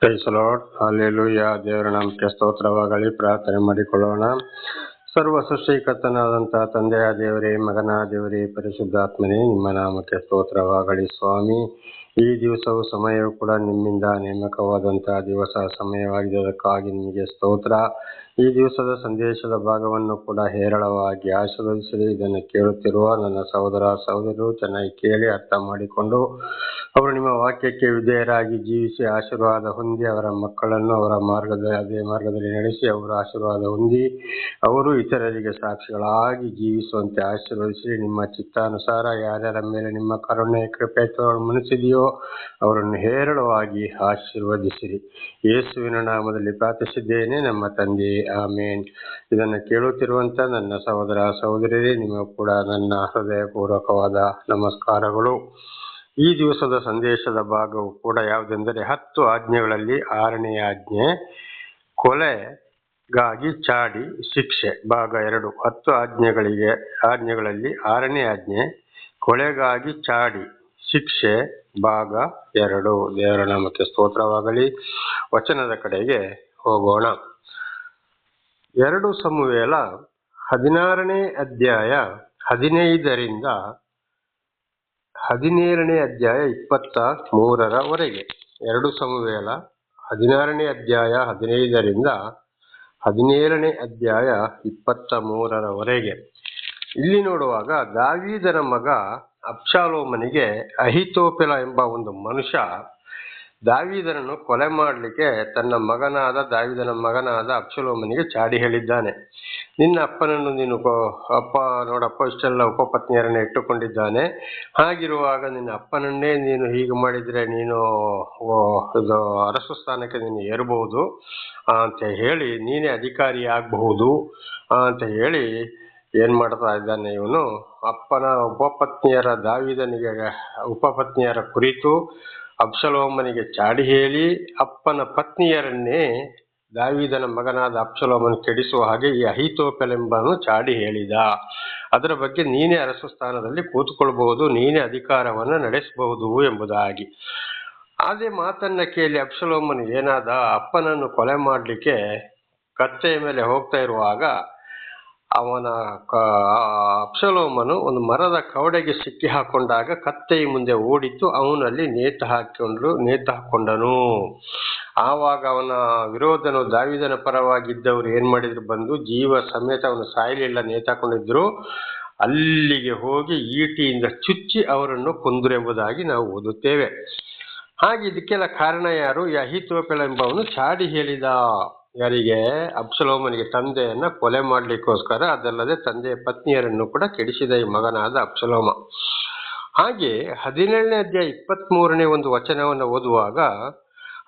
ಕ್ರೈಸಲಾಡ್ ಯಾ ದೇವರ ನಾಮಕ್ಕೆ ಸ್ತೋತ್ರವಾಗಲಿ. ಪ್ರಾರ್ಥನೆ ಮಾಡಿಕೊಳ್ಳೋಣ. ಸರ್ವ ಸೃಷ್ಟಿಕರ್ತನಾದಂತಹ ತಂದೆಯ ದೇವರೇ, ಮಗನ ದೇವರೇ, ಪರಿಶುದ್ಧಾತ್ಮನೇ, ನಿಮ್ಮ ನಾಮಕ್ಕೆ ಸ್ತೋತ್ರವಾಗಲಿ ಸ್ವಾಮಿ. ಈ ದಿವಸವು ಸಮಯವು ಕೂಡ ನಿಮ್ಮಿಂದ ನೇಮಕವಾದಂತಹ ದಿವಸ, ಸಮಯವಾಗಿದೆ. ಅದಕ್ಕಾಗಿ ನಿಮಗೆ ಸ್ತೋತ್ರ. ಈ ದಿವಸದ ಸಂದೇಶದ ಭಾಗವನ್ನು ಕೂಡ ಹೇರಳವಾಗಿ ಆಶೀರ್ವದಿಸಲಿ ಇದನ್ನು ಕೇಳುತ್ತಿರುವ ನನ್ನ ಸಹೋದರ ಸಹೋದರರು, ಚೆನ್ನಾಗಿ ಕೇಳಿ ಅರ್ಥ ಮಾಡಿಕೊಂಡು ಅವರು ನಿಮ್ಮ ವಾಕ್ಯಕ್ಕೆ ವಿಧೇಯರಾಗಿ ಜೀವಿಸಿ ಆಶೀರ್ವಾದ ಹೊಂದಿ ಅವರ ಮಕ್ಕಳನ್ನು ಅವರ ಮಾರ್ಗದ, ಅದೇ ಮಾರ್ಗದಲ್ಲಿ ನಡೆಸಿ ಅವರು ಆಶೀರ್ವಾದ ಹೊಂದಿ ಅವರು ಇತರರಿಗೆ ಸಾಕ್ಷಿಗಳಾಗಿ ಜೀವಿಸುವಂತೆ ಆಶೀರ್ವದಿಸಿ ನಿಮ್ಮ ಚಿತ್ತಾನುಸಾರ ಯಾರ್ಯಾರ ಮೇಲೆ ನಿಮ್ಮ ಕರುಣೆ, ಕೃಪೆ ಮನಸ್ಸಿದೆಯೋ ಅವರನ್ನು ಹೇರಳವಾಗಿ ಆಶೀರ್ವದಿಸಿರಿ. ಯೇಸುವಿನ ನಾಮದಲ್ಲಿ ಪ್ರಾರ್ಥಿಸಿದ್ದೇನೆ. ನಮ್ಮ ತಂದೆ ಆಮೇನ್. ಇದನ್ನು ಕೇಳುತ್ತಿರುವಂತ ನನ್ನ ಸಹೋದರ ಸಹೋದರಿಯರೇ, ನಿಮಗೂ ಕೂಡ ನನ್ನ ಹೃದಯಪೂರ್ವಕವಾದ ನಮಸ್ಕಾರಗಳು. ಈ ದಿವಸದ ಸಂದೇಶದ ಭಾಗವು ಕೂಡ ಯಾವುದೆಂದರೆ ಹತ್ತು ಆಜ್ಞೆಗಳಲ್ಲಿ ಆರನೇ ಆಜ್ಞೆ, ಕೊಲೆಗಾಗಿ ಚಾಡಿ ಶಿಕ್ಷೆ, ಭಾಗ ಎರಡು. ಹತ್ತು ಆಜ್ಞೆಗಳಿಗೆ, ಆಜ್ಞೆಗಳಲ್ಲಿ ಆರನೇ ಆಜ್ಞೆ, ಕೊಲೆಗಾಗಿ ಚಾಡಿ ಶಿಕ್ಷೆ, ಭಾಗ ಎರಡು. ದೇವರ ನಾಮಕ್ಕೆ ಸ್ತೋತ್ರವಾಗಲಿ. ವಚನದ ಕಡೆಗೆ ಹೋಗೋಣ. ಎರಡು ಸಮುವೇಲ ಹದಿನಾರನೇ ಅಧ್ಯಾಯ ಹದಿನೈದರಿಂದ ಹದಿನೇಳನೇ ಅಧ್ಯಾಯ ಇಪ್ಪತ್ತ ಮೂರರವರೆಗೆ. ಎರಡು ಸಮುವೇಲ ಹದಿನಾರನೇ ಅಧ್ಯಾಯ ಹದಿನೈದರಿಂದ ಹದಿನೇಳನೇ ಅಧ್ಯಾಯ ಇಪ್ಪತ್ತ ಮೂರರವರೆಗೆ. ಇಲ್ಲಿ ನೋಡುವಾಗ ದಾವೀದರ ಮಗ ಅಬ್ಷಾಲೋಮನಿಗೆ ಅಹಿತೋಪೆಲ ಎಂಬ ಒಂದು ಮನುಷ್ಯ ದಾವೀದನನ್ನು ಕೊಲೆ ಮಾಡಲಿಕ್ಕೆ ತನ್ನ ಮಗನಾದ, ದಾವಿದನ ಮಗನಾದ ಅಪ್ಸಲೋಮನಿಗೆ ಚಾಡಿ ಹೇಳಿದ್ದಾನೆ. ನಿನ್ನ ಅಪ್ಪನನ್ನು ನೀನು ಅಪ್ಪ ನೋಡಪ್ಪ, ಇಷ್ಟೆಲ್ಲ ಉಪಪತ್ನಿಯರನ್ನು ಇಟ್ಟುಕೊಂಡಿದ್ದಾನೆ. ಹಾಗಿರುವಾಗ ನಿನ್ನ ಅಪ್ಪನನ್ನೇ ನೀನು ಹೀಗೆ ಮಾಡಿದರೆ ನೀನು ಇದು ಅರಸು ಸ್ಥಾನಕ್ಕೆ ನೀನು ಏರಬಹುದು ಅಂತ ಹೇಳಿ ನೀನೇ ಅಧಿಕಾರಿ ಆಗಬಹುದು ಅಂತ ಹೇಳಿ ಏನು ಮಾಡ್ತಾ ಇದ್ದಾನೆ ಇವನು? ಅಪ್ಪನ ಉಪಪತ್ನಿಯರ, ದಾವಿದನಿಗೆ ಉಪಪತ್ನಿಯರ ಕುರಿತು ಅಬ್ಷಲೋಮನಿಗೆ ಚಾಡಿ ಹೇಳಿ ಅಪ್ಪನ ಪತ್ನಿಯರನ್ನೇ ದಾವಿದನ ಮಗನಾದ ಅಪ್ಸಲೋಮನ್ ಕೆಡಿಸುವ ಹಾಗೆ ಈ ಅಹಿತೋಪೆಲೆಂಬನು ಚಾಡಿ ಹೇಳಿದ. ಅದರ ಬಗ್ಗೆ ನೀನೇ ಅರಸು ಸ್ಥಾನದಲ್ಲಿ ಕೂತುಕೊಳ್ಳಬಹುದು ನೀನೇ ಅಧಿಕಾರವನ್ನು ನಡೆಸಬಹುದು ಎಂಬುದಾಗಿ. ಅದೇ ಮಾತನ್ನ ಕೇಳಿ ಅಪ್ಸಲೋಮನ್ ಏನಾದ ಅಪ್ಪನನ್ನು ಕೊಲೆ ಮಾಡಲಿಕ್ಕೆ ಕತ್ತೆಯ ಮೇಲೆ ಹೋಗ್ತಾ ಇರುವಾಗ ಅವನ ಅಪ್ಸಲೋಮನು ಒಂದು ಮರದ ಕವಡೆಗೆ ಸಿಕ್ಕಿ ಹಾಕೊಂಡಾಗ ಕತ್ತೆಯ ಮುಂದೆ ಓಡಿತು ಅವನಲ್ಲಿ ನೇತು ಹಾಕಿಕೊಂಡು ನೇತು ಹಾಕೊಂಡನು. ಆವಾಗ ಅವನ ವಿರೋಧನು ದಾವಿದನ ಪರವಾಗಿದ್ದವರು ಏನ್ ಮಾಡಿದ್ರು? ಬಂದು ಜೀವ ಸಮೇತ ಅವನು ಸಾಯಲಿಲ್ಲ ನೇತಾಕೊಂಡಿದ್ರು ಅಲ್ಲಿಗೆ ಹೋಗಿ ಈಟಿಯಿಂದ ಚುಚ್ಚಿ ಅವರನ್ನು ಕೊಂದರು ಎಂಬುದಾಗಿ ನಾವು ಓದುತ್ತೇವೆ. ಹಾಗೆ ಇದಕ್ಕೆಲ್ಲ ಕಾರಣ ಯಾರು? ಯಹಿತೋಪೆಳ ಎಂಬವನು ಚಾಡಿ ಹೇಳಿದ. ಯಾರಿಗೆ? ಅಬ್ಸಲೋಮನಿಗೆ ತಂದೆಯನ್ನ ಕೊಲೆ ಮಾಡಲಿಕ್ಕೋಸ್ಕರ, ಅದಲ್ಲದೆ ತಂದೆಯ ಪತ್ನಿಯರನ್ನು ಕೂಡ ಕೆಡಿಸಿದ ಈ ಮಗನಾದ ಅಬ್ಸಲೋಮ. ಹಾಗೆ ಹದಿನೇಳನೇ ಅಧ್ಯಾಯ ಇಪ್ಪತ್ತ್ ಮೂರನೇ ಒಂದು ವಚನವನ್ನು ಓದುವಾಗ,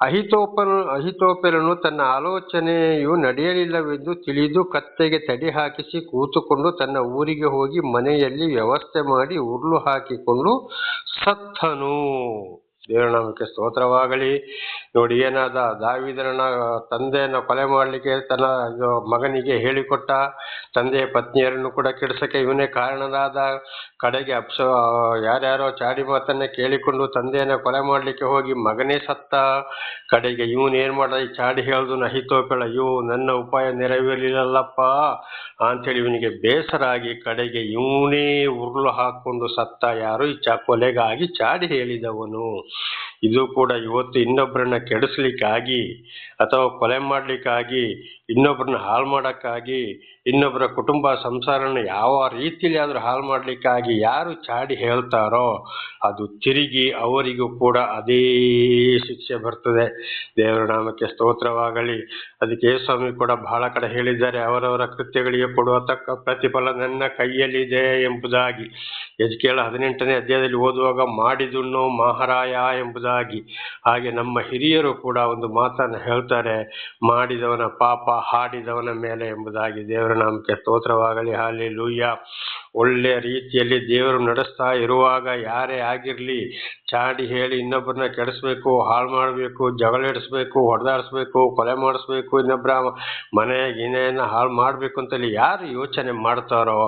ಅಹಿತೋಪನು, ಅಹಿತೋಪೆಲನು ತನ್ನ ಆಲೋಚನೆಯು ನಡೆಯಲಿಲ್ಲವೆಂದು ತಿಳಿದು ಕತ್ತೆಗೆ ತಡಿ ಹಾಕಿಸಿ ಕೂತುಕೊಂಡು ತನ್ನ ಊರಿಗೆ ಹೋಗಿ ಮನೆಯಲ್ಲಿ ವ್ಯವಸ್ಥೆ ಮಾಡಿ ಉರುಳು ಹಾಕಿಕೊಂಡು ಸತ್ತನು. ದೇವರನಾಮಕ್ಕೆ ಸ್ತೋತ್ರವಾಗಲಿ. ನೋಡಿ, ಏನಾದ ದಾವಿದನ ತಂದೆಯನ್ನು ಕೊಲೆ ಮಾಡಲಿಕ್ಕೆ ತನ್ನ ಮಗನಿಗೆ ಹೇಳಿಕೊಟ್ಟ ತಂದೆಯ ಪತ್ನಿಯರನ್ನು ಕೂಡ ಕೆಡಿಸಕ್ಕೆ ಇವನೇ ಕಾರಣನಾದ ಕಡೆಗೆ ಅಪ್ಸ ಯಾರ್ಯಾರೋ ಚಾಡಿ ಮಾತನ್ನ ಕೇಳಿಕೊಂಡು ತಂದೆಯನ್ನು ಕೊಲೆ ಮಾಡಲಿಕ್ಕೆ ಹೋಗಿ ಮಗನೇ ಸತ್ತ ಕಡೆಗೆ ಇವನು ಏನು ಈ ಚಾಡಿ ಹೇಳ್ದು ನಹಿತೋಪೇಳ ಅಯ್ಯೋ, ನನ್ನ ಉಪಾಯ ನೆರವೇರಲಿಲ್ಲಲ್ಲಪ್ಪ ಅಂತೇಳಿ ಇವನಿಗೆ ಬೇಸರ ಆಗಿ ಕಡೆಗೆ ಇವನೇ ಉರುಳು ಹಾಕೊಂಡು ಸತ್ತ ಯಾರು? ಈ ಚಾ, ಕೊಲೆಗಾಗಿ ಚಾಡಿ ಹೇಳಿದವನು. ಇದು ಕೂಡ ಇವತ್ತು ಇನ್ನೊಬ್ಬರನ್ನ ಕೆಡಿಸ್ಲಿಕ್ಕಾಗಿ ಅಥವಾ ಕೊಲೆ ಮಾಡಲಿಕ್ಕಾಗಿ ಇನ್ನೊಬ್ಬರನ್ನ ಹಾಳು ಮಾಡೋಕ್ಕಾಗಿ ಇನ್ನೊಬ್ಬರ ಕುಟುಂಬ ಸಂಸಾರನ ಯಾವ ರೀತಿಯಲ್ಲಿ ಆದರೂ ಹಾಳು ಮಾಡಲಿಕ್ಕಾಗಿ ಯಾರು ಚಾಡಿ ಹೇಳ್ತಾರೋ, ಅದು ತಿರುಗಿ ಅವರಿಗೂ ಕೂಡ ಅದೇ ಶಿಕ್ಷೆ ಬರ್ತದೆ. ದೇವರ ನಾಮಕ್ಕೆ ಸ್ತೋತ್ರವಾಗಲಿ. ಅದಕ್ಕೆ ಸ್ವಾಮಿ ಕೂಡ ಬಹಳ ಕಡೆ ಹೇಳಿದ್ದಾರೆ, ಅವರವರ ಕೃತ್ಯಗಳಿಗೆ ಕೊಡುವ ತಕ್ಕ ಪ್ರತಿಫಲ ನನ್ನ ಕೈಯಲ್ಲಿದೆ ಎಂಬುದಾಗಿ. ಯಜ್ಕೇಳ ಹದಿನೆಂಟನೇ ಅಧ್ಯಾಯದಲ್ಲಿ ಓದುವಾಗ, ಮಾಡಿದುಣ್ಣು ಮಹಾರಾಯ ಎಂಬುದಾಗಿ. ಹಾಗೆ ನಮ್ಮ ಹಿರಿಯರು ಕೂಡ ಒಂದು ಮಾತನ್ನು ಹೇಳ್ತಾರೆ ಮಾಡಿದವನ ಪಾಪ ಹಾಡಿದವನ ಮೇಲೆ ಎಂಬುದಾಗಿ ದೇವರ ನಾಮಕ್ಕೆ ಸ್ತೋತ್ರವಾಗಲಿ. ಹಾಲಿ ಲೂಯ್ಯ ಒಳ್ಳೆಯ ರೀತಿಯಲ್ಲಿ ದೇವರು ನಡೆಸ್ತಾ ಇರುವಾಗ ಯಾರೇ ಆಗಿರಲಿ, ಚಾಡಿ ಹೇಳಿ ಇನ್ನೊಬ್ಬರನ್ನ ಕೆಡಿಸ್ಬೇಕು, ಹಾಳು ಮಾಡಬೇಕು, ಜಗಳ ಇಡಿಸ್ಬೇಕು ಹೊಡೆದಾಡಿಸ್ಬೇಕು, ಕೊಲೆ ಮಾಡಿಸ್ಬೇಕು ಇನ್ನೊಬ್ಬರ ಮನೆ ಗಿನೆಯನ್ನು ಹಾಳು ಮಾಡಬೇಕು ಅಂತೇಳಿ ಯಾರು ಯೋಚನೆ ಮಾಡ್ತಾರೋ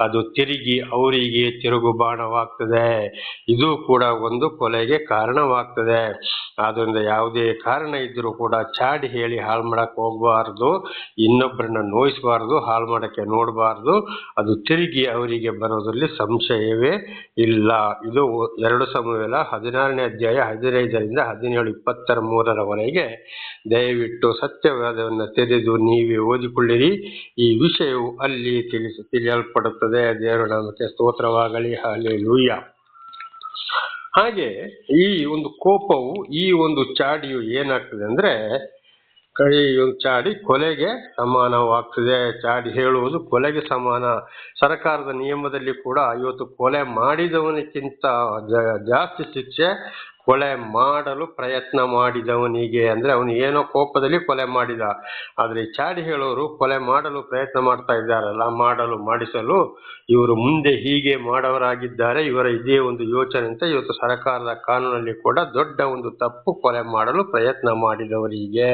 ಅದು ತಿರುಗಿ ಅವರಿಗೆ ತಿರುಗು ಬಾಣವಾಗ್ತದೆ. ಇದು ಕೂಡ ಒಂದು ಕೊಲೆಗೆ ಕಾರಣವಾಗ್ತದೆ. ಆದ್ದರಿಂದ ಯಾವುದೇ ಕಾರಣ ಇದ್ದರೂ ಕೂಡ ಚಾಡಿ ಹೇಳಿ ಹಾಳು ಮಾಡಕ್ಕೆ ಹೋಗಬಾರ್ದು ಇನ್ನೊಬ್ಬರನ್ನ ನೋಯಿಸಬಾರ್ದು, ಹಾಳು ಮಾಡೋಕ್ಕೆ ನೋಡಬಾರ್ದು, ಅದು ತಿರುಗಿ ಅವರಿಗೆ ಬರೋದ್ರಲ್ಲಿ ಸಂಶಯವೇ ಇಲ್ಲ. ಇದು ಎರಡು ಸಮಯದ ಹದಿನಾರನೇ ಅಧ್ಯಾಯ ಹದಿನೈದರಿಂದ ಹದಿನೇಳು ಇಪ್ಪತ್ತರ ಮೂರರವರೆಗೆ. ದಯವಿಟ್ಟು ಸತ್ಯವಾದವನ್ನು ತೆರೆದು ನೀವೇ ಓದಿಕೊಳ್ಳಿರಿ. ಈ ವಿಷಯವು ಅಲ್ಲಿ ತಿಳಿಸಿ ತಿಳಿಯಲ್ಪಡುತ್ತದೆ. ದೇವರ ನಾಮಕ್ಕೆ ಸ್ತೋತ್ರವಾಗಲಿ. ಹಾಲೆ ಹಾಗೆ ಈ ಒಂದು ಕೋಪವು ಈ ಒಂದು ಚಾಡಿಯು ಏನಾಗ್ತದೆ ಅಂದ್ರೆ ಕೈ ಒಂದು ಚಾಡಿ ಕೊಲೆಗೆ ಸಮಾನವಾಗ್ತದೆ. ಚಾಡಿ ಹೇಳುವುದು ಕೊಲೆಗೆ ಸಮಾನ. ಸರ್ಕಾರದ ನಿಯಮದಲ್ಲಿ ಕೂಡ ಇವತ್ತು ಕೊಲೆ ಮಾಡಿದವನಿಗಿಂತ ಜಾಸ್ತಿ ಶಿಕ್ಷೆ ಕೊಲೆ ಮಾಡಲು ಪ್ರಯತ್ನ ಮಾಡಿದವನಿಗೆ ಅಂದ್ರೆ ಅವನು ಏನೋ ಕೋಪದಲ್ಲಿ ಕೊಲೆ ಮಾಡಿದ. ಆದ್ರೆ ಚಾಡಿ ಹೇಳೋರು ಕೊಲೆ ಮಾಡಲು ಪ್ರಯತ್ನ ಮಾಡ್ತಾ ಇದ್ದಾರಲ್ಲ, ಮಾಡಲು, ಮಾಡಿಸಲು, ಇವರು ಮುಂದೆ ಹೀಗೆ ಮಾಡವರಾಗಿದ್ದಾರೆ, ಇವರ ಇದೇ ಒಂದು ಯೋಚನೆ ಅಂತ ಇವತ್ತು ಸರ್ಕಾರದ ಕಾನೂನಲ್ಲಿ ಕೂಡ ದೊಡ್ಡ ಒಂದು ತಪ್ಪು ಕೊಲೆ ಮಾಡಲು ಪ್ರಯತ್ನ ಮಾಡಿದವರಿಗೆ.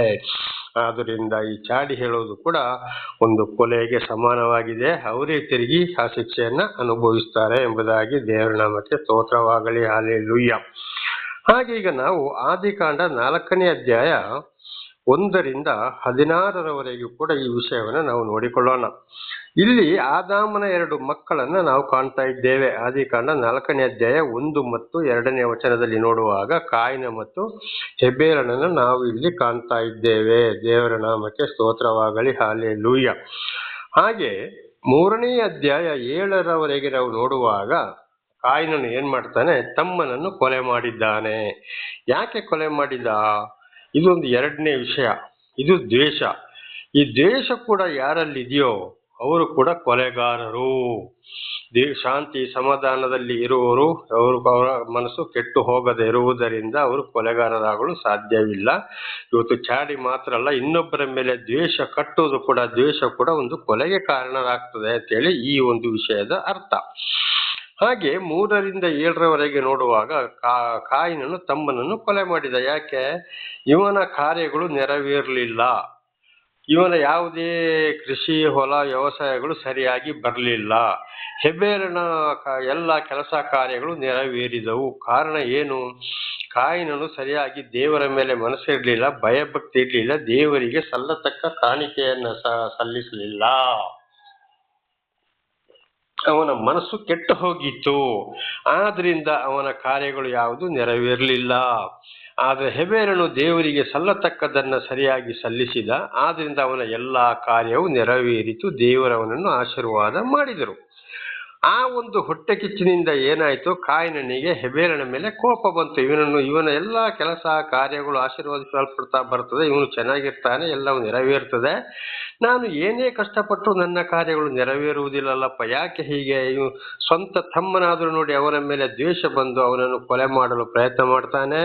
ಆದ್ದರಿಂದ ಈ ಚಾಡಿ ಹೇಳೋದು ಕೂಡ ಒಂದು ಕೊಲೆಗೆ ಸಮಾನವಾಗಿದೆ. ಅವರೇ ತಿರುಗಿ ಆ ಶಿಕ್ಷೆಯನ್ನ ಅನುಭವಿಸ್ತಾರೆ ಎಂಬುದಾಗಿ ದೇವರ ನಾಮಕ್ಕೆ ಸ್ತೋತ್ರವಾಗಲಿ. ಹಾಲೆ ಹಾಗೆ ಈಗ ನಾವು ಆದಿಕಾಂಡ ನಾಲ್ಕನೇ ಅಧ್ಯಾಯ ಒಂದರಿಂದ ಹದಿನಾರರವರೆಗೂ ಕೂಡ ಈ ವಿಷಯವನ್ನು ನಾವು ನೋಡಿಕೊಳ್ಳೋಣ. ಇಲ್ಲಿ ಆದಾಮನ ಎರಡು ಮಕ್ಕಳನ್ನ ನಾವು ಕಾಣ್ತಾ ಇದ್ದೇವೆ. ಆದಿಕಾಂಡ ನಾಲ್ಕನೇ ಅಧ್ಯಾಯ ಒಂದು ಮತ್ತು ಎರಡನೇ ವಚನದಲ್ಲಿ ನೋಡುವಾಗ ಕಾಯಿನ ಮತ್ತು ಹೆಬ್ಬೇರನನ್ನು ನಾವು ಇಲ್ಲಿ ಕಾಣ್ತಾ ಇದ್ದೇವೆ. ದೇವರ ನಾಮಕ್ಕೆ ಸ್ತೋತ್ರವಾಗಲಿ ಹಾಲೆ ಹಾಗೆ ಮೂರನೇ ಅಧ್ಯಾಯ ಏಳರವರೆಗೆ ನಾವು ನೋಡುವಾಗ ಕಾಯಿನನು ಏನ್ ಮಾಡ್ತಾನೆ? ತಮ್ಮನನ್ನು ಕೊಲೆ ಮಾಡಿದ್ದಾನೆ. ಯಾಕೆ ಕೊಲೆ ಮಾಡಿದ? ಇದೊಂದು ಎರಡನೇ ವಿಷಯ. ಇದು ದ್ವೇಷ. ಈ ದ್ವೇಷ ಕೂಡ ಯಾರಲ್ಲಿ ಇದೆಯೋ ಅವರು ಕೂಡ ಕೊಲೆಗಾರರು. ಶಾಂತಿ, ಸಮಾಧಾನದಲ್ಲಿ ಇರುವವರು, ಅವರು ಅವರ ಮನಸ್ಸು ಕೆಟ್ಟು ಹೋಗದೆ ಇರುವುದರಿಂದ ಅವರು ಕೊಲೆಗಾರರಾಗಲು ಸಾಧ್ಯವಿಲ್ಲ. ಇವತ್ತು ಚಾಡಿ ಮಾತ್ರ ಅಲ್ಲ, ಇನ್ನೊಬ್ಬರ ಮೇಲೆ ದ್ವೇಷ ಕಟ್ಟುವುದು ಕೂಡ, ದ್ವೇಷ ಕೂಡ ಒಂದು ಕೊಲೆಗೆ ಕಾರಣರಾಗ್ತದೆ ಅಂತೇಳಿ ಈ ಒಂದು ವಿಷಯದ ಅರ್ಥ. ಹಾಗೆ ಮೂರರಿಂದ ಏಳರವರೆಗೆ ನೋಡುವಾಗ ಕಾಯಿನನು ತಮ್ಮನನ್ನು ಕೊಲೆ ಮಾಡಿದ. ಯಾಕೆ? ಇವನ ಕಾರ್ಯಗಳು ನೆರವೇರಲಿಲ್ಲ. ಇವನ ಯಾವುದೇ ಕೃಷಿ, ಹೊಲ, ವ್ಯವಸಾಯಗಳು ಸರಿಯಾಗಿ ಬರಲಿಲ್ಲ. ಹೆಬೇರನ ಎಲ್ಲ ಕೆಲಸ ಕಾರ್ಯಗಳು ನೆರವೇರಿದವು. ಕಾರಣ ಏನು? ಕಾಯಿನನು ಸರಿಯಾಗಿ ದೇವರ ಮೇಲೆ ಮನಸ್ಸಿರಲಿಲ್ಲ, ಭಯಭಕ್ತಿ ಇರಲಿಲ್ಲ, ದೇವರಿಗೆ ಸಲ್ಲತಕ್ಕ ಕಾಣಿಕೆಯನ್ನು ಸಲ್ಲಿಸಲಿಲ್ಲ. ಅವನ ಮನಸ್ಸು ಕೆಟ್ಟು ಹೋಗಿತ್ತು. ಆದ್ರಿಂದ ಅವನ ಕಾರ್ಯಗಳು ಯಾವುದು ನೆರವೇರಲಿಲ್ಲ. ಆದರೆ ಹೆಬೇರನು ದೇವರಿಗೆ ಸಲ್ಲತಕ್ಕದ್ದನ್ನು ಸರಿಯಾಗಿ ಸಲ್ಲಿಸಿದ. ಆದ್ರಿಂದ ಅವನ ಎಲ್ಲ ಕಾರ್ಯವು ನೆರವೇರಿತು. ದೇವರವನನ್ನು ಆಶೀರ್ವಾದ ಮಾಡಿದರು. ಆ ಒಂದು ಹೊಟ್ಟೆ ಕಿಚ್ಚಿನಿಂದ ಏನಾಯಿತು ಕಾಯಿನನಿಗೆ ಹೆಬೇರನ ಮೇಲೆ ಕೋಪ ಬಂತು. ಇವನನ್ನು, ಇವನ ಎಲ್ಲ ಕೆಲಸ ಕಾರ್ಯಗಳು ಆಶೀರ್ವಾದಿಸಲ್ಪಡ್ತಾ ಬರ್ತದೆ. ಇವನು ಚೆನ್ನಾಗಿರ್ತಾನೆ, ಎಲ್ಲವೂ ನೆರವೇರ್ತದೆ. ನಾನು ಏನೇ ಕಷ್ಟಪಟ್ಟರು ನನ್ನ ಕಾರ್ಯಗಳು ನೆರವೇರುವುದಿಲ್ಲಲ್ಲಪ್ಪ. ಯಾಕೆ ಹೀಗೆ? ಸ್ವಂತ ತಮ್ಮನಾದರೂ ನೋಡಿ ಅವನ ಮೇಲೆ ದ್ವೇಷ ಬಂದು ಅವನನ್ನು ಕೊಲೆ ಮಾಡಲು ಪ್ರಯತ್ನ ಮಾಡ್ತಾನೆ.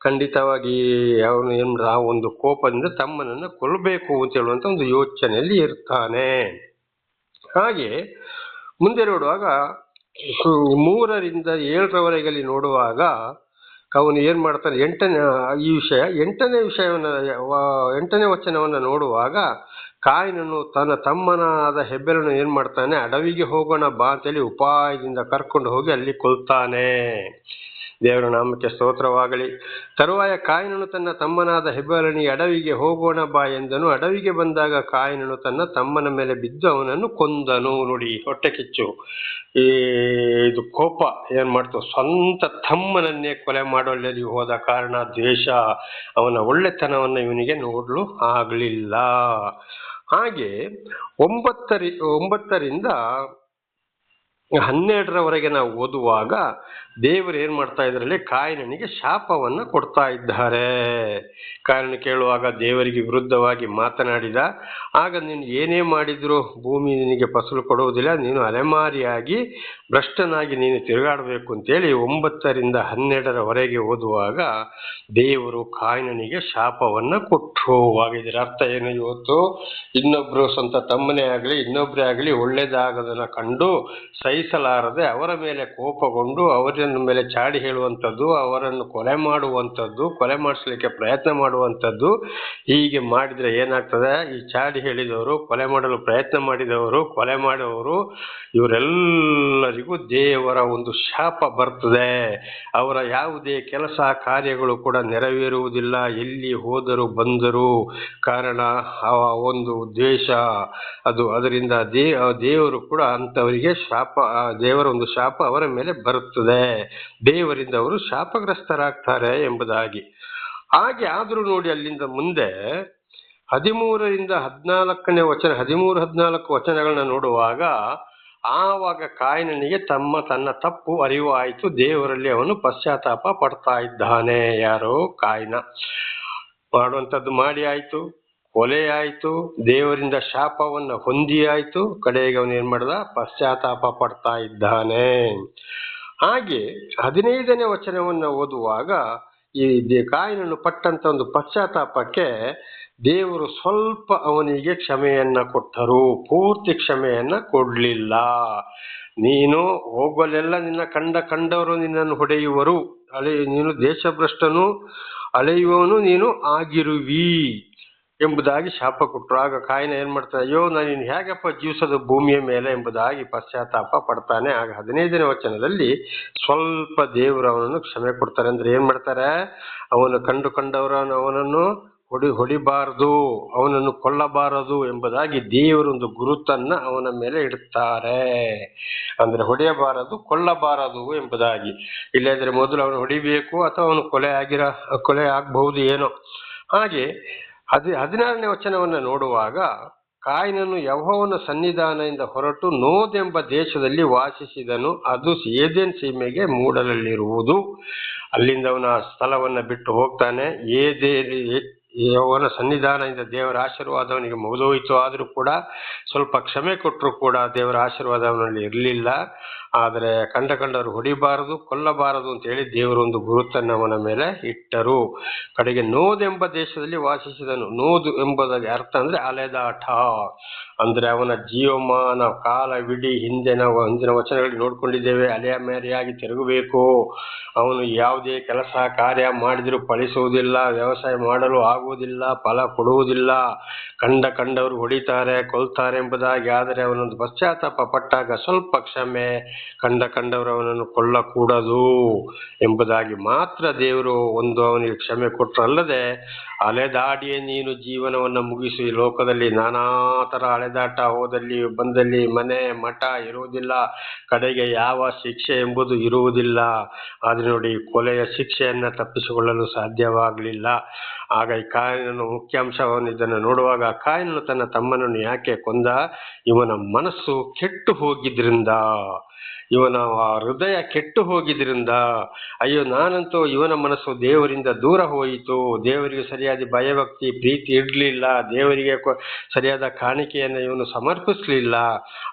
ಖಂಡಿತವಾಗಿ ಅವನು ಏನು ಆ ಒಂದು ಕೋಪದಿಂದ ತಮ್ಮನನ್ನು ಕೊಲ್ಲಬೇಕು ಅಂತ ಹೇಳುವಂತ ಒಂದು ಯೋಚನೆಯಲ್ಲಿ ಇರ್ತಾನೆ. ಹಾಗೆ ಮುಂದೆ ನೋಡುವಾಗ ಮೂರರಿಂದ ಏಳರವರೆಗೆ ನೋಡುವಾಗ ಅವನು ಏನು ಮಾಡ್ತಾನೆ ಎಂಟನೇ, ಈ ವಿಷಯ, ಎಂಟನೇ ವಿಷಯವನ್ನು ಎಂಟನೇ ವಚನವನ್ನು ನೋಡುವಾಗ ಕಾಯಿನನು ತನ್ನ ತಮ್ಮನಾದ ಹೆಬ್ಬೆರನ್ನು ಏನು ಮಾಡ್ತಾನೆ, ಅಡವಿಗೆ ಹೋಗೋಣ ಬಾ ಅಂತೇಳಿ ಉಪಾಯದಿಂದ ಕರ್ಕೊಂಡು ಹೋಗಿ ಅಲ್ಲಿ ಕೊಲ್ತಾನೆ. ದೇವರ ನಾಮಕ್ಕೆ ಸ್ತೋತ್ರವಾಗಲಿ. ತರುವಾಯ ಕಾಯಿನನು ತನ್ನ ತಮ್ಮನಾದ ಹೆಬ್ಬರಣಿ ಅಡವಿಗೆ ಹೋಗೋಣ ಬಾ ಎಂದನು. ಅಡವಿಗೆ ಬಂದಾಗ ಕಾಯಿನನು ತನ್ನ ತಮ್ಮನ ಮೇಲೆ ಬಿದ್ದು ಅವನನ್ನು ಕೊಂದನು. ನೋಡಿ, ಹೊಟ್ಟೆ ಕಿಚ್ಚು. ಈ, ಇದು ಕೋಪ ಏನ್ ಮಾಡ್ತು? ಸ್ವಂತ ತಮ್ಮನನ್ನೇ ಕೊಲೆ ಮಾಡೋಲ್ಲಿ ಹೋದ ಕಾರಣ ದ್ವೇಷ. ಅವನ ಒಳ್ಳೆತನವನ್ನ ಇವನಿಗೆ ನೋಡಲು ಆಗಲಿಲ್ಲ. ಹಾಗೆ ಒಂಬತ್ತರಿ, ಒಂಬತ್ತರಿಂದ ಹನ್ನೆರಡರವರೆಗೆ ನಾವು ಓದುವಾಗ ದೇವರು ಏನ್ ಮಾಡ್ತಾ ಇದ್ರಲ್ಲಿ ಕಾಯಿನನಿಗೆ ಶಾಪವನ್ನ ಕೊಡ್ತಾ ಇದ್ದಾರೆ. ಕಾರಣ ಕೇಳುವಾಗ ದೇವರಿಗೆ ವಿರುದ್ಧವಾಗಿ ಮಾತನಾಡಿದ, ಆಗ ನೀನು ಏನೇ ಮಾಡಿದ್ರು ಭೂಮಿ ನಿನಗೆ ಫಸಲು ಕೊಡುವುದಿಲ್ಲ, ನೀನು ಅಲೆಮಾರಿಯಾಗಿ ಭ್ರಷ್ಟನಾಗಿ ನೀನು ತಿರುಗಾಡಬೇಕು ಅಂತೇಳಿ ಒಂಬತ್ತರಿಂದ ಹನ್ನೆರಡರವರೆಗೆ ಓದುವಾಗ ದೇವರು ಕಾಯಿನನಿಗೆ ಶಾಪವನ್ನ ಕೊಟ್ಟರು ಆಗ ಇದರ ಅರ್ಥ ಏನು ಇವತ್ತು? ಇನ್ನೊಬ್ರು ಸ್ವಂತ ತಮ್ಮನೇ ಆಗಲಿ ಇನ್ನೊಬ್ಬರೇ ಆಗಲಿ ಒಳ್ಳೇದಾಗದನ್ನ ಕಂಡು ಸಹಿಸಲಾರದೆ ಅವರ ಮೇಲೆ ಕೋಪಗೊಂಡು ಅವರನ್ನ ಮೇಲೆ ಚಾಡಿ ಹೇಳುವಂಥದ್ದು, ಅವರನ್ನು ಕೊಲೆ ಮಾಡುವಂಥದ್ದು, ಕೊಲೆ ಮಾಡಿಸ್ಲಿಕ್ಕೆ ಪ್ರಯತ್ನ ಮಾಡುವಂಥದ್ದು, ಹೀಗೆ ಮಾಡಿದರೆ ಏನಾಗ್ತದೆ? ಈ ಚಾಡಿ ಹೇಳಿದವರು, ಕೊಲೆ ಮಾಡಲು ಪ್ರಯತ್ನ ಮಾಡಿದವರು, ಕೊಲೆ ಮಾಡುವವರು, ಇವರೆಲ್ಲರಿಗೂ ದೇವರ ಒಂದು ಶಾಪ ಬರ್ತದೆ. ಅವರ ಯಾವುದೇ ಕೆಲಸ ಕಾರ್ಯಗಳು ಕೂಡ ನೆರವೇರುವುದಿಲ್ಲ. ಎಲ್ಲಿ ಹೋದರು ಬಂದರು ಕಾರಣ, ಆ ಒಂದು ದ್ವೇಷ, ಅದು ಅದರಿಂದ ದೇ ದೇವರು ಕೂಡ ಅಂಥವರಿಗೆ ಶಾಪ ದೇವರ ಒಂದು ಶಾಪ ಅವರ ಮೇಲೆ ಬರುತ್ತದೆ. ದೇವರಿಂದ ಅವರು ಶಾಪಗ್ರಸ್ತರಾಗ್ತಾರೆ ಎಂಬುದಾಗಿ. ಹಾಗೆ ಆದರೂ ನೋಡಿ ಅಲ್ಲಿಂದ ಮುಂದೆ ಹದಿಮೂರರಿಂದ ಹದಿನಾಲ್ಕನೇ ವಚನ, ಹದಿಮೂರು, ಹದಿನಾಲ್ಕು ವಚನಗಳನ್ನ ನೋಡುವಾಗ ಆವಾಗ ಕಾಯಿನನಿಗೆ ತಮ್ಮ, ತನ್ನ ತಪ್ಪು ಅರಿವು ಆಯಿತು ದೇವರಲ್ಲಿ ಅವನು ಪಶ್ಚಾತ್ತಾಪ ಪಡ್ತಾ ಇದ್ದಾನೆ. ಯಾರೋ ಕಾಯಿನ. ಮಾಡುವಂಥದ್ದು ಮಾಡಿ ಆಯಿತು, ಕೊಲೆ ಆಯಿತು, ದೇವರಿಂದ ಶಾಪವನ್ನು ಹೊಂದಿ ಆಯಿತು, ಕಡೆಗೆ ಅವನು ಏನ್ ಮಾಡ್ದ? ಪಶ್ಚಾತ್ತಾಪ ಪಡ್ತಾ ಇದ್ದಾನೆ. ಹಾಗೆ ಹದಿನೈದನೇ ವಚನವನ್ನು ಓದುವಾಗ ಈ ಕಾಯಿನನ್ನು ಪಟ್ಟಂತ ಒಂದು ಪಶ್ಚಾತ್ತಾಪಕ್ಕೆ ದೇವರು ಸ್ವಲ್ಪ ಅವನಿಗೆ ಕ್ಷಮೆಯನ್ನ ಕೊಟ್ಟರು, ಪೂರ್ತಿ ಕ್ಷಮೆಯನ್ನ ಕೊಡಲಿಲ್ಲ. ನೀನು ಹೋಗಲೆಲ್ಲ ನಿನ್ನ ಕಂಡ ಕಂಡವರು ನಿನ್ನನ್ನು ಹೊಡೆಯುವರು. ಅಲೆ ನೀನು ದೇಶಭ್ರಷ್ಟನು, ಅಲೆಯುವವನು ನೀನು ಆಗಿರುವಿ. ಎಂಬುದಾಗಿ ಶಾಪ ಕೊಟ್ಟರು. ಆಗ ಕಾಯಿನ ಏನು ಮಾಡ್ತಾರೆ ಅಯ್ಯೋ, ನಾನು ಹೇಗಪ್ಪ ಜೀವಿಸೋದು ಭೂಮಿಯ ಮೇಲೆ ಎಂಬುದಾಗಿ ಪಶ್ಚಾತ್ತಾಪ ಪಡ್ತಾನೆ. ಆಗ ಹದಿನೈದನೇ ವಚನದಲ್ಲಿ ಸ್ವಲ್ಪ ದೇವರು ಅವನನ್ನು ಕ್ಷಮೆ ಕೊಡ್ತಾರೆ. ಅಂದ್ರೆ ಏನು ಮಾಡ್ತಾರೆ? ಅವನು ಕಂಡು ಕಂಡವರನ್ನು, ಅವನನ್ನು ಹೊಡಿ, ಹೊಡಿಬಾರದು, ಅವನನ್ನು ಕೊಲ್ಲಬಾರದು ಎಂಬುದಾಗಿ ದೇವರೊಂದು ಗುರುತನ್ನ ಅವನ ಮೇಲೆ ಇಡುತ್ತಾರೆ. ಅಂದ್ರೆ ಹೊಡೆಯಬಾರದು, ಕೊಲ್ಲಬಾರದು ಎಂಬುದಾಗಿ. ಇಲ್ಲದ್ರೆ ಮೊದಲು ಅವನು ಹೊಡಿಬೇಕು ಅಥವಾ ಅವನು ಕೊಲೆ ಆಗಿರ, ಕೊಲೆ ಆಗಬಹುದು ಏನೋ. ಹಾಗೆ ಹದಿ, ಹದಿನಾರನೇ ವಚನವನ್ನು ನೋಡುವಾಗ ಕಾಯಿನನು ಯಹೋವನ ಸನ್ನಿಧಾನದಿಂದ ಹೊರಟು ನೋದೆಂಬ ದೇಶದಲ್ಲಿ ವಾಸಿಸಿದನು. ಅದು ಏದೆನ್ ಸೀಮೆಗೆ ಮೂಡಲಲ್ಲಿರುವುದು. ಅಲ್ಲಿಂದ ಅವನ ಸ್ಥಳವನ್ನು ಬಿಟ್ಟು ಹೋಗ್ತಾನೆ. ಏದೇ ಯಹೋವನ ಸನ್ನಿಧಾನದಿಂದ ದೇವರ ಆಶೀರ್ವಾದ ಅವನಿಗೆ ಮುಗಿದೋಯಿತು. ಆದರೂ ಕೂಡ ಸ್ವಲ್ಪ ಕ್ಷಮೆ ಕೊಟ್ಟರು ಕೂಡ ದೇವರ ಆಶೀರ್ವಾದ ಅವನಲ್ಲಿ ಇರಲಿಲ್ಲ. ಆದರೆ ಕಂಡ ಕಂಡವರು ಹೊಡಿಬಾರದು, ಕೊಲ್ಲಬಾರದು ಅಂತ ಹೇಳಿ ದೇವರೊಂದು ಗುರುತನ್ನು ಅವನ ಮೇಲೆ ಇಟ್ಟರು. ಕಡೆಗೆ ನೋದೆಂಬ ದೇಶದಲ್ಲಿ ವಾಸಿಸಿದನು. ನೋದು ಎಂಬುದಾಗಿ ಅರ್ಥ ಅಂದರೆ ಅಲೆದಾಟ. ಅಂದರೆ ಅವನ ಜೀವಮಾನ ಕಾಲವಿಡೀ ಹಿಂದೆ ನಾವು ಹಿಂದಿನ ವಚನಗಳಲ್ಲಿ ನೋಡಿಕೊಂಡಿದ್ದೇವೆ. ಅಲೆಯ ಮೇರೆಯಾಗಿ ತಿರುಗಬೇಕು. ಅವನು ಯಾವುದೇ ಕೆಲಸ, ಕಾರ್ಯ ಮಾಡಿದರೂ ಫಲಿಸುವುದಿಲ್ಲ, ವ್ಯವಸಾಯ ಮಾಡಲು ಆಗುವುದಿಲ್ಲ, ಫಲ ಕೊಡುವುದಿಲ್ಲ. ಕಂಡ ಕಂಡವರು ಹೊಡಿತಾರೆ, ಕೊಲ್ತಾರೆ ಎಂಬುದಾಗಿ. ಆದರೆ ಅವನೊಂದು ಪಶ್ಚಾತ್ತಾಪ ಪಟ್ಟಾಗ ಸ್ವಲ್ಪ ಕ್ಷಮೆ. ಕಂಡ ಕಂಡವರು ಅವನನ್ನು ಕೊಲ್ಲಕೂಡದು ಎಂಬುದಾಗಿ ಮಾತ್ರ ದೇವರು ಒಂದು ಅವನಿಗೆ ಕ್ಷಮೆ ಕೊಟ್ಟರಲ್ಲದೆ ಅಲೆದಾಡಿಯೇ ನೀನು ಜೀವನವನ್ನು ಮುಗಿಸಿ. ಲೋಕದಲ್ಲಿ ನಾನಾ ಥರ ಅಲೆದಾಟ ಹೋದಲ್ಲಿ, ಬಂದಲ್ಲಿ ಮನೆ, ಮಠ ಇರುವುದಿಲ್ಲ. ಕಡೆಗೆ ಯಾವ ಶಿಕ್ಷೆ ಎಂಬುದು ಇರುವುದಿಲ್ಲ. ಆದರೆ ನೋಡಿ, ಕೊಲೆಯ ಶಿಕ್ಷೆಯನ್ನು ತಪ್ಪಿಸಿಕೊಳ್ಳಲು ಸಾಧ್ಯವಾಗಲಿಲ್ಲ. ಆಗ ಈ ಕಾಯಿನನು ಮುಖ್ಯಾಂಶವನ್ನು ಇದನ್ನು ನೋಡುವಾಗ ಕಾಯಿನನು ತನ್ನ ತಮ್ಮನನ್ನು ಯಾಕೆ ಕೊಂದ? ಇವನ ಮನಸ್ಸು ಕೆಟ್ಟು ಹೋಗಿದ್ರಿಂದ. ಇವನ ಹೃದಯ ಕೆಟ್ಟು ಹೋಗಿದ್ರಿಂದ. ಅಯ್ಯೋ, ನಾನಂತೂ ಇವನ ಮನಸ್ಸು ದೇವರಿಂದ ದೂರ ಹೋಯಿತು. ದೇವರಿಗೆ ಸರಿಯಾದ ಭಯಭಕ್ತಿ, ಪ್ರೀತಿ ಇರಲಿಲ್ಲ, ದೇವರಿಗೆ ಸರಿಯಾದ ಕಾಣಿಕೆಯನ್ನು ಇವನು ಸಮರ್ಪಿಸಲಿಲ್ಲ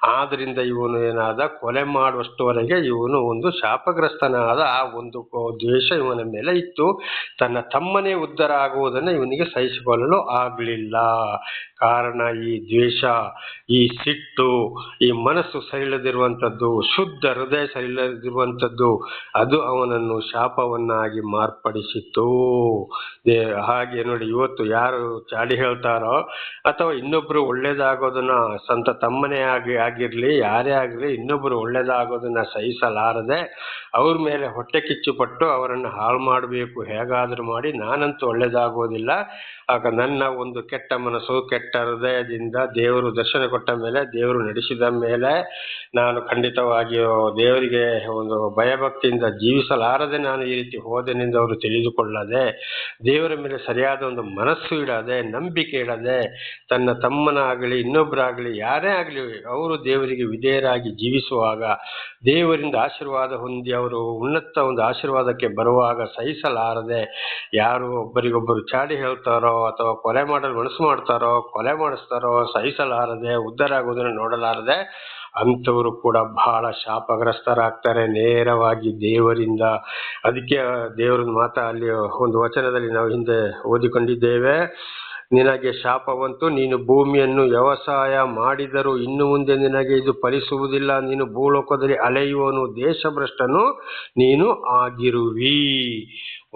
ಆದ್ದರಿಂದ ಇವನು ಏನಾದ ಕೊಲೆ ಮಾಡುವಷ್ಟುವರೆಗೆ ಇವನು ಒಂದು ಶಾಪಗ್ರಸ್ತನಾದ ಆ ಒಂದು ದ್ವೇಷ ಇವನ ಮೇಲೆ ಇತ್ತು. ತನ್ನ ತಮ್ಮನೇ ಉದ್ಧಾರ ಆಗುವುದನ್ನು ಇವನಿಗೆ ಸಹಿಸಿಕೊಳ್ಳಲು ಆಗಲಿಲ್ಲ. ಕಾರಣ ಈ ದ್ವೇಷ, ಈ ಸಿಟ್ಟು, ಈ ಮನಸ್ಸು ಸರಿಲ್ಲದಿರುವಂಥದ್ದು ಶುದ್ಧ ಹೃದಯ ಸರಿಲ್ಲದಿರುವಂಥದ್ದು ಅದು ಅವನನ್ನು ಶಾಪವನ್ನಾಗಿ ಮಾರ್ಪಡಿಸಿತ್ತು. ಹಾಗೆ ನೋಡಿ, ಇವತ್ತು ಯಾರು ಚಾಡಿ ಹೇಳ್ತಾರೋ ಅಥವಾ ಇನ್ನೊಬ್ರು ಒಳ್ಳೇದಾಗೋದನ್ನ ಸ್ವಂತ ತಮ್ಮನೇ ಆಗಿ, ಆಗಿರ್ಲಿ, ಯಾರೇ ಆಗಲಿ ಇನ್ನೊಬ್ರು ಒಳ್ಳೇದಾಗೋದನ್ನ ಸಹಿಸಲಾರದೆ ಅವ್ರ ಮೇಲೆ ಹೊಟ್ಟೆ ಕಿಚ್ಚು ಪಟ್ಟು ಅವರನ್ನು ಹಾಳು ಮಾಡಬೇಕು, ಹೇಗಾದ್ರೂ ಮಾಡಿ ನಾನಂತೂ ಒಳ್ಳೇದಾಗೋದಿಲ್ಲ. ಆಗ ನನ್ನ ಒಂದು ಕೆಟ್ಟ ಮನಸ್ಸು, ಕೆಟ್ಟ ಹೃದಯದಿಂದ ದೇವರು ದರ್ಶನ ಕೊಟ್ಟ ಮೇಲೆ, ದೇವರು ನಡೆಸಿದ ಮೇಲೆ ನಾನು ಖಂಡಿತವಾಗಿ ದೇವರಿಗೆ ಒಂದು ಭಯಭಕ್ತಿಯಿಂದ ಜೀವಿಸಲಾರದೆ ನಾನು ಈ ರೀತಿ ಹೋದೆನೆಂದು ಅವರು ತಿಳಿದುಕೊಳ್ಳದೆ ದೇವರ ಮೇಲೆ ಸರಿಯಾದ ಒಂದು ಮನಸ್ಸು ಇಡದೆ, ನಂಬಿಕೆ ಇಡದೆ, ತನ್ನ ತಮ್ಮನಾಗಲಿ ಇನ್ನೊಬ್ಬರಾಗಲಿ ಯಾರೇ ಆಗಲಿ ಅವರು ದೇವರಿಗೆ ವಿಧೇಯರಾಗಿ ಜೀವಿಸುವಾಗ, ದೇವರಿಂದ ಆಶೀರ್ವಾದ ಹೊಂದಿ ಅವರು ಉನ್ನತ ಒಂದು ಆಶೀರ್ವಾದಕ್ಕೆ ಬರುವಾಗ ಸಹಿಸಲಾರದೆ ಯಾರು ಒಬ್ಬರಿಗೊಬ್ಬರು ಚಾಡಿ ಹೇಳ್ತಾರೋ ಅಥವಾ ಕೊಲೆ ಮಾಡಲು ಮನಸ್ಸು ಮಾಡ್ತಾರೋ, ಕೊಲೆ ಮಾಡಿಸ್ತಾರೋ ಸಹಿಸಲಾರದೆ, ಉದ್ಧಾರ ಆಗೋದನ್ನು ನೋಡಲಾರದೆ ಅಂಥವರು ಕೂಡ ಬಹಳ ಶಾಪಗ್ರಸ್ತರಾಗ್ತಾರೆ. ನೇರವಾಗಿ ದೇವರಿಂದ, ಅದಕ್ಕೆ ದೇವರ ಮಾತ ಅಲ್ಲಿ ಒಂದು ವಚನದಲ್ಲಿ ನಾವು ಹಿಂದೆ ಓದಿಕೊಂಡಿದ್ದೇವೆ, ನಿನಗೆ ಶಾಪವಂತು, ನೀನು ಭೂಮಿಯನ್ನು ವ್ಯವಸಾಯ ಮಾಡಿದರೂ ಇನ್ನು ಮುಂದೆ ನಿನಗೆ ಇದು ಫಲಿಸುವುದಿಲ್ಲ. ನೀನು ಭೂಲೋಕದಲ್ಲಿ ಅಲೆಯುವನು ದೇಶಭ್ರಷ್ಟನು, ನೀನು ಆಗಿರುವಿ.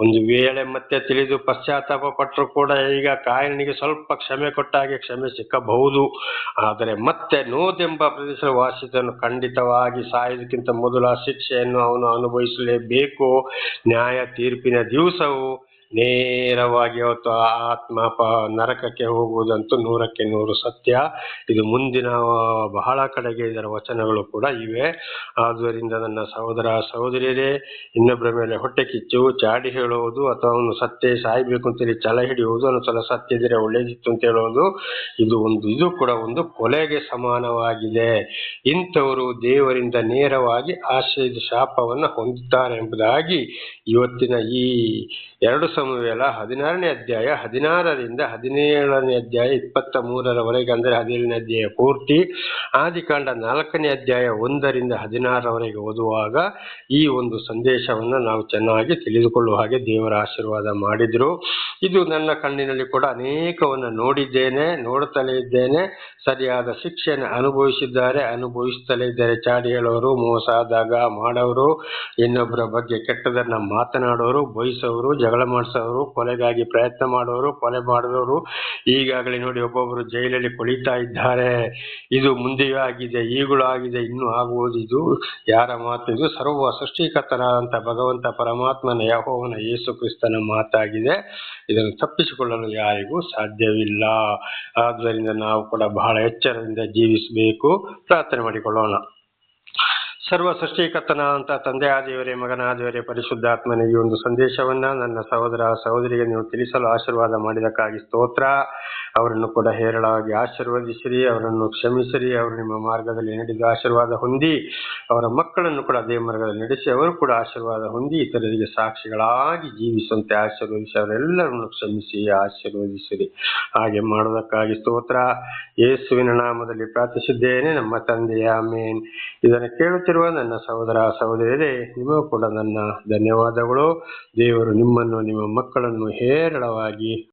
ಒಂದು ವೇಳೆ ಮತ್ತೆ ತಿಳಿದು ಪಶ್ಚಾತ್ತಾಪ ಪಟ್ಟರು ಕೂಡ ಈಗ ಕಾಯನಿಗೆ ಸ್ವಲ್ಪ ಕ್ಷಮೆ ಕೊಟ್ಟಾಗೆ ಕ್ಷಮೆ ಸಿಕ್ಕಬಹುದು. ಆದರೆ ಮತ್ತೆ ನೋದೆಂಬ ಪ್ರದೇಶದ ವಾಸಿತನು ಖಂಡಿತವಾಗಿ ಸಾಯುವುದಕ್ಕಿಂತ ಮೊದಲು ಆ ಶಿಕ್ಷೆಯನ್ನು ಅವನು ಅನುಭವಿಸಲೇಬೇಕು. ನ್ಯಾಯ ತೀರ್ಪಿನ ದಿವಸವು ನೇರವಾಗಿ ಅವತ್ತು ಆ ಆತ್ಮ ನರಕಕ್ಕೆ ಹೋಗುವುದಂತೂ ನೂರಕ್ಕೆ ನೂರು ಸತ್ಯ. ಇದು ಮುಂದಿನ ಬಹಳ ಕಡೆಗೆ ಇದರ ವಚನಗಳು ಕೂಡ ಇವೆ. ಆದುದರಿಂದ ನನ್ನ ಸಹೋದರ, ಸಹೋದರಿಯರೇ ಇನ್ನೊಬ್ಬರ ಮೇಲೆ ಹೊಟ್ಟೆ ಕಿಚ್ಚು, ಚಾಡಿ ಹೇಳುವುದು ಅಥವಾ ಅವನು ಸತ್ಯ ಸಾಯ್ಬೇಕು ಅಂತೇಳಿ ಛಲ ಹಿಡಿಯುವುದು ಅವನು ಸಲ ಸತ್ಯ ಇದ್ರೆ ಒಳ್ಳೇದಿತ್ತು ಅಂತ ಹೇಳುವುದು, ಇದು ಒಂದು, ಇದು ಕೂಡ ಒಂದು ಕೊಲೆಗೆ ಸಮಾನವಾಗಿದೆ. ಇಂಥವರು ದೇವರಿಂದ ನೇರವಾಗಿ ಆಶ್ರಯದ ಶಾಪವನ್ನು ಹೊಂದುತ್ತಾರೆ ಎಂಬುದಾಗಿ ಇವತ್ತಿನ ಈ ಎರಡು ಸಮುವೇಲ ಹದಿನಾರನೇ ಅಧ್ಯಾಯ ಹದಿನಾರರಿಂದ ಹದಿನೇಳನೇ ಅಧ್ಯಾಯ ಇಪ್ಪತ್ತ ಮೂರರವರೆಗೆ ಅಂದರೆ ಹದಿನೇಳನೇ ಅಧ್ಯಾಯ ಪೂರ್ತಿ, ಆದಿಕಾಂಡ ನಾಲ್ಕನೇ ಅಧ್ಯಾಯ ಒಂದರಿಂದ ಹದಿನಾರರವರೆಗೆ ಓದುವಾಗ ಈ ಒಂದು ಸಂದೇಶವನ್ನು ನಾವು ಚೆನ್ನಾಗಿ ತಿಳಿದುಕೊಳ್ಳುವ ಹಾಗೆ ದೇವರ ಆಶೀರ್ವಾದ ಮಾಡಿದ್ರು. ಇದು ನನ್ನ ಕಣ್ಣಿನಲ್ಲಿ ಕೂಡ ಅನೇಕವನ್ನು ನೋಡಿದ್ದೇನೆ, ನೋಡುತ್ತಲೇ ಇದ್ದೇನೆ, ಸರಿಯಾದ ಶಿಕ್ಷೆಯನ್ನು ಅನುಭವಿಸಿದ್ದಾರೆ, ಅನುಭವಿಸುತ್ತಲೇ ಇದ್ದಾರೆ. ಚಾಡಿ ಹೇಳೋರು, ಮೋಸ ಆದಾಗ ಮಾಡೋರು, ಇನ್ನೊಬ್ಬರ ಬಗ್ಗೆ ಕೆಟ್ಟದನ್ನ ಮಾತನಾಡೋರು, ಬಯಸೋರು, ಜಗಳ ಮಾಡಿಸೋರು ಕೊಲೆಗಾಗಿ ಪ್ರಯತ್ನ ಮಾಡೋರು, ಕೊಲೆ ಮಾಡಿದವರು ಈಗಾಗಲೇ ನೋಡಿ ಒಬ್ಬೊಬ್ಬರು ಜೈಲಲ್ಲಿ ಕೊಳಿತಾ ಇದ್ದಾರೆ. ಇದು ಮುಂದೆಯೂ ಆಗಿದೆ, ಈಗಲೂ ಆಗಿದೆ, ಇನ್ನೂ ಆಗುವುದು ಇದು, ಯಾರ ಮಾತು ಇದು? ಸರ್ವ ಸೃಷ್ಟಿಕರ್ತನಾದಂಥ ಭಗವಂತ ಪರಮಾತ್ಮನ ಯಹೋವನ ಯೇಸು ಕ್ರಿಸ್ತನ ಮಾತಾಗಿದೆ. ಇದನ್ನು ತಪ್ಪಿಸಿಕೊಳ್ಳಲು ಯಾರಿಗೂ ಸಾಧ್ಯವಿಲ್ಲ. ಆದ್ದರಿಂದ ನಾವು ಕೂಡ ಬಹಳ ಎಚ್ಚರದಿಂದ ಜೀವಿಸಬೇಕು. ಪ್ರಾರ್ಥನೆ ಮಾಡಿಕೊಳ್ಳೋಣ. ಸರ್ವ ಸೃಷ್ಟಿಕರ್ತನ ಅಂತ ತಂದೆ ಆದಿಯವರೇ ಮಗನಾದೇವರೇ ಪರಿಶುದ್ಧಾತ್ಮನ ಈ ಒಂದು ಸಂದೇಶವನ್ನ ನನ್ನ ಸಹೋದರ ಸಹೋದರಿಗೆ ನೀವು ತಿಳಿಸಲು ಆಶೀರ್ವಾದ ಮಾಡಿದಕ್ಕಾಗಿ ಸ್ತೋತ್ರ. ಅವರನ್ನು ಕೂಡ ಹೇರಳವಾಗಿ ಆಶೀರ್ವದಿಸಿರಿ, ಅವರನ್ನು ಕ್ಷಮಿಸಿರಿ, ಅವರು ನಿಮ್ಮ ಮಾರ್ಗದಲ್ಲಿ ನಡೆದು ಆಶೀರ್ವಾದ ಹೊಂದಿ, ಅವರ ಮಕ್ಕಳನ್ನು ಕೂಡ ಅದೇ ಮಾರ್ಗದಲ್ಲಿ ನಡೆಸಿ, ಅವರು ಕೂಡ ಆಶೀರ್ವಾದ ಹೊಂದಿ, ಇತರರಿಗೆ ಸಾಕ್ಷಿಗಳಾಗಿ ಜೀವಿಸುವಂತೆ ಆಶೀರ್ವದಿಸಿ, ಅವರೆಲ್ಲರನ್ನು ಕ್ಷಮಿಸಿ, ಆಶೀರ್ವದಿಸಿರಿ. ಹಾಗೆ ಮಾಡುವುದಕ್ಕಾಗಿ ಸ್ತೋತ್ರ. ಯೇಸುವಿನ ನಾಮದಲ್ಲಿ ಪ್ರಾರ್ಥಿಸಿದ್ದೇನೆ, ನಮ್ಮ ತಂದೆಯ ಮೇನ್ ಇದನ್ನು ಕೇಳುತ್ತಿರುವ ನನ್ನ ಸಹೋದರ, ಸಹೋದರಿಯರೇ ನಿಮಗೂ ಕೂಡ ನನ್ನ ಧನ್ಯವಾದಗಳು. ದೇವರು ನಿಮ್ಮನ್ನು, ನಿಮ್ಮ ಮಕ್ಕಳನ್ನು ಹೇರಳವಾಗಿ